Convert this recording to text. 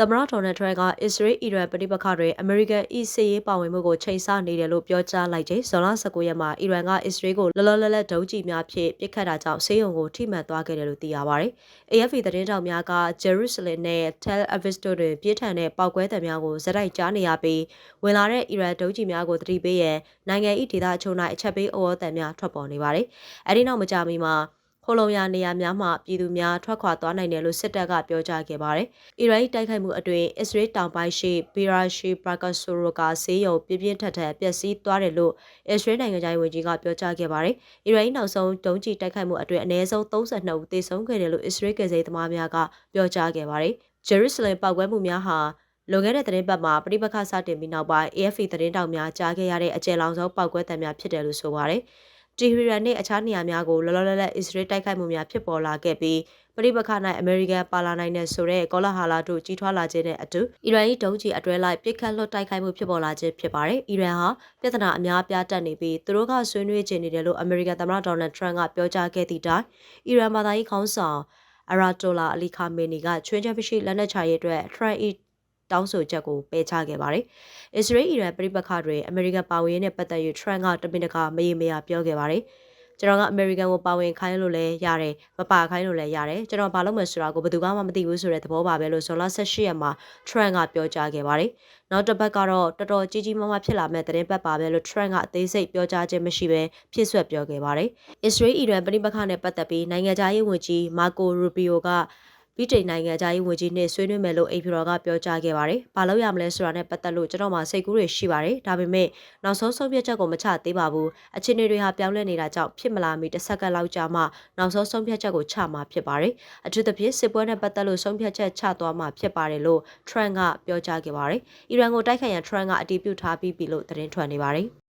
သမ္မတဒေါ်နယ်ထရန့်ကအစ္စရေးအီရန်ပဋိပက္ခတွေအမေရိကန်အီစစ်ရေးပါဝင်မှုကိုချိန်ဆနေတယ်လို့ပြောကြားလိုက်ချိန်ဇွန်လ19ရက်မှာအီရန်ကအစ္စရေးကိုလောလောလတ်လတ်ဒုံးကျည်များဖြင့်ပစ်ခတ်တာကြောင့်ဆေးရုံကိုထိမှန်သွားခဲ့တယ်လို့သိရပါတယ်။ AFP သတင်းတောက်များကဂျေရုဆလင်နဲ့ Tel Aviv တို့တွင်ပြင်းထန်တဲ့ပောက်ကွဲသံများကိုဇက်တိုက်ကြားနေရပြီးဝင်လာတဲ့အီရန်ဒုံးကျည်များကိုသတိပေးရန်နိုင်ငံ၏ဒေသအချို့၌အချက်ပေးဩဝါသံများထွက်ပေါ်နေပါတယ်။အဲဒီနောက်မကြာမီမှာ ခိုလုံရနေရာများမှပြည်သူများထွက်ခွာသွားနိုင်တယ်လို့စစ်တပ်ကပြောကြားခဲ့ပါတယ်။အီရန်တိုက်ခိုက်မှုအတွင်းအစ္စရေးတောင်ပိုင်းရှိဘီရာရှိပရာကဆိုရိုကာဆေးရုံပြင်းပြင်းထန်ထန်ပျက်စီးသွားတယ်လို့အစ္စရေးနိုင်ငံသားဝန်ကြီးကပြောကြားခဲ့ပါတယ်။အီရန်နောက်ဆုံးဒုံးကျည်တိုက်ခိုက်မှုအတွင်းအနည်းဆုံး32ဦးသေဆုံးခဲ့တယ်လို့အစ္စရေးကယ်ဆယ်သမားများကပြောကြားခဲ့ပါတယ်။ဂျေရုဆလင်ပောက်ကွဲမှုများဟာလွန်ခဲ့တဲ့သတင်းပတ်မှာပြိပခစတင်ပြီးနောက်ပိုင်း AFP သတင်းတောက်များကြားခဲ့ရတဲ့အကျယ်လောင်ဆုံးပောက်ကွဲသံများဖြစ်တယ်လို့ဆိုပါတယ်။ တီဟီရန်နဲ့အခြားနေရာများကိုလောလောလတ်လတ်အစ္စရေးတိုက်ခိုက်မှုများဖြစ်ပေါ်လာခဲ့ပြီးပဋိပက္ခ၌အမေရိကန်ပါလာနိုင်တဲ့ဆိုတဲ့ကောလာဟာလာတို့ကြီးထွားလာခြင်းနဲ့အတူအီရန်၏ဒုံးကျည်အတွဲလိုက်ပစ်ခတ်လွတ်တိုက်ခိုက်မှုဖြစ်ပေါ်လာခြင်းဖြစ်ပါတယ်။အီရန်ဟာပြဿနာအများပြားတက်နေပြီးသူတို့ကဆွေးနွေးခြင်းနေတယ်လို့အမေရိကန်သမ္မတဒေါ်နယ်ထရန့်ကပြောကြားခဲ့သည့်တိုင်အီရန်ဘာသာရေးခေါင်းဆောင်အရာတိုလာအလီခါမေနီကချွင်းချက်မရှိလက်နက်ချရေးအတွက်ထရန့်၏ တောင်းဆိုချက်ကိုပယ်ချခဲ့ပါတယ်။အစ္စရေးအီရန်ပြည်ပခါတွေအမေရိကန်ပါဝင်ရေးနဲ့ပတ်သက်၍ထရန့်ကတမင်တကာမရေမရာပြောခဲ့ပါတယ်။ကျွန်တော်ကအမေရိကန်ကိုပါဝင်ခိုင်းလို့လည်းရတယ်မပါခိုင်းလို့လည်းရတယ်ကျွန်တော်ဘာလုပ်မယ်ဆိုတာကိုဘယ်သူမှမသိဘူးဆိုတဲ့သဘောပါပဲလို့ဇွန်လ18ရက်မှာ Trump ကပြောကြားခဲ့ပါတယ်နောက်တစ်ပတ်ကတော့တော်တော်ကြီးကြီးမားမားဖြစ်လာမဲ့သတင်းပတ်ပါပဲလို့ Trump ကအသေးစိတ်ပြောကြားခြင်းမရှိဘဲဖြစ်ဆွက်ပြောခဲ့ပါတယ်။ Israel အီရန်ပြည်ပခနဲ့ပတ်သက်ပြီးနိုင်ငံခြားရေးဝန်ကြီးမာကိုရူဘီယိုက ဗြိတိန်နိုင်ငံသားရေးဝန်ကြီးနဲ့ဆွေးနွေးမယ်လို့အိမ်ဖြူတော်ကပြောကြားခဲ့ပါတယ်။ဘာလို့ရမလဲဆိုတာနဲ့ပတ်သက်လို့ကျွန်တော်မှစိတ်ကူးတွေရှိပါတယ်။ဒါပေမဲ့နောက်ဆုံးဆုံးဖြတ်ချက်ကိုမချသေးပါဘူး။အခြေအနေတွေဟာပြောင်းလဲနေတာကြောင့်ဖြစ်မလာမီတစ်စက္ကန့်လောက်ကြာမှနောက်ဆုံးဆုံးဖြတ်ချက်ကိုချမှာဖြစ်ပါတယ်။အထူးသဖြင့်စစ်ပွဲနဲ့ပတ်သက်လို့ဆုံးဖြတ်ချက်ချသွားမှာဖြစ်ပါတယ်လို့ Trump ကပြောကြားခဲ့ပါတယ်။အီရန်ကိုတိုက်ခိုက်ရန် Trump ကအတည်ပြုထားပြီးပြီလို့သတင်းထွက်နေပါတယ်။